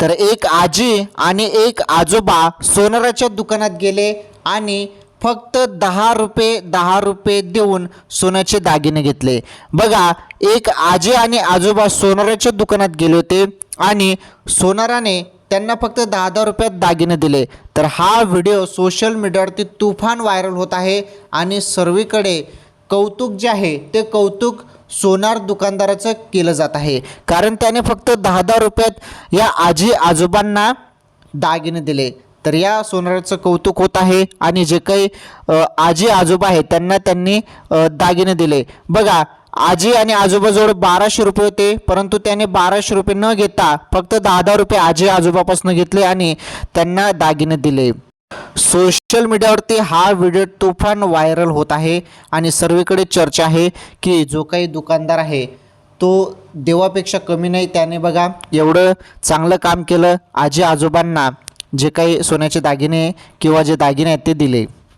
तर एक आजी आणि एक आजोबा सोनाराच्या दुकानात गेले आणि फक्त दहा रुपये दहा रुपये देऊन सोन्याचे दागिने घेतले. बघा एक आजी आणि आजोबा सोनाराच्या दुकानात गेले होते आणि सोनाराने त्यांना फक्त दहा दहा रुपयात दागिने दिले. तर हा व्हिडिओ सोशल मीडियावरती तुफान व्हायरल होत आहे आणि सर्वीकडे कौतुक जे आहे ते कौतुक सोनार दुकानदाराचं केलं जात आहे. कारण त्याने फक्त दहा दहा रुपयात या आजी आजोबांना दागिने दिले. तर या सोनाराचं कौतुक होत आहे आणि जे काही आजी आजोबा आहेत त्यांना त्यांनी दागिने दिले. बघा आजी आणि आजोबाजवळ बाराशे रुपये होते परंतु त्याने बाराशे रुपये न घेता फक्त दहा दहा रुपये आजी आजोबापासून घेतले आणि त्यांना दागिने दिले. सोशल मीडियावरती हा व्हिडिओ तुफान व्हायरल होत आहे आणि सर्वीकडे चर्चा आहे की जो काही दुकानदार आहे तो देवापेक्षा कमी नाही. त्याने बघा एवढं चांगलं काम केलं. आजी आजोबांना जे काही सोन्याचे दागिने किंवा जे दागिने आहेत ते दिले.